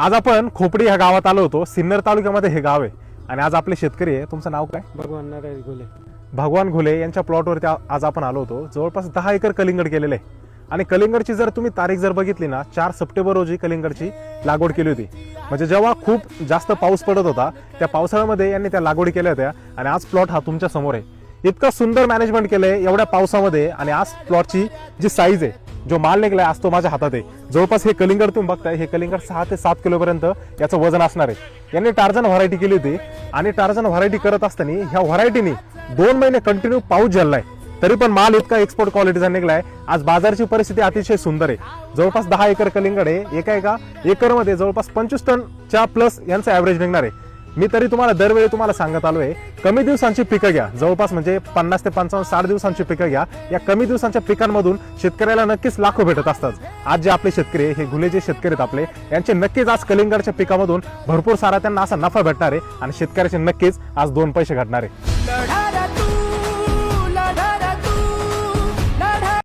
आज आपण खोपडी ह्या गावात आलो होतो. सिन्नर तालुक्यामध्ये हे गाव आहे. आणि आज आपले शेतकरी आहे. तुमचं नाव काय? भगवान नारायण घोले. भगवान घुले यांच्या प्लॉटवरती आज आपण आलो होतो. जवळपास दहा एकर कलिंगड केलेलं आहे. आणि कलिंगडची जर तुम्ही तारीख जर बघितली ना चार सप्टेंबर रोजी कलिंगडची लागवड केली होती. म्हणजे जेव्हा खूप जास्त पाऊस पडत होता त्या पावसाळ्यामध्ये यांनी त्या लागवडी केल्या होत्या. आणि आज प्लॉट हा तुमच्यासमोर आहे. इतकं सुंदर मॅनेजमेंट केलंय एवढ्या पावसामध्ये. आणि आज प्लॉटची जी साईज आहे जो माल निघलाय आज तो माझ्या हातात आहे. जवळपास हे कलिंगड तुम्ही बघताय हे कलिंगड सहा ते सात किलोपर्यंत याचं वजन असणार आहे. यांनी टार्जन व्हरायटी केली होती आणि टार्जन व्हरायटी करत असताना ह्या व्हरायटीने दोन महिने कंटिन्यू पाऊस झालाय तरी पण माल इतका एक्सपोर्ट क्वालिटीचा निघलाय. आज बाजारची परिस्थिती अतिशय सुंदर आहे. जवळपास दहा एकर कलिंगड आहे. एका एका एकरमध्ये जवळपास पंचवीस टनच्या प्लस यांचं ऍव्हरेज निघणार आहे. मी तरी तुम्हाला दरवेळी तुम्हाला सांगत आलोय कमी दिवसांची पिकं घ्या. जवळपास म्हणजे पन्नास ते पंचावन्न साठ दिवसांची पिकं घ्या. या कमी दिवसांच्या पिकांमधून शेतकऱ्याला नक्कीच लाखो भेटत असतात. आज जे आपले शेतकरी आहे, हे गुले जे शेतकरी आहेत आपले यांचे नक्कीच आज कलिंगडच्या पिकामधून भरपूर सारा त्यांना असा नफा भेटणार आहे आणि शेतकऱ्याचे नक्कीच आज दोन पैसे घटणार आहे.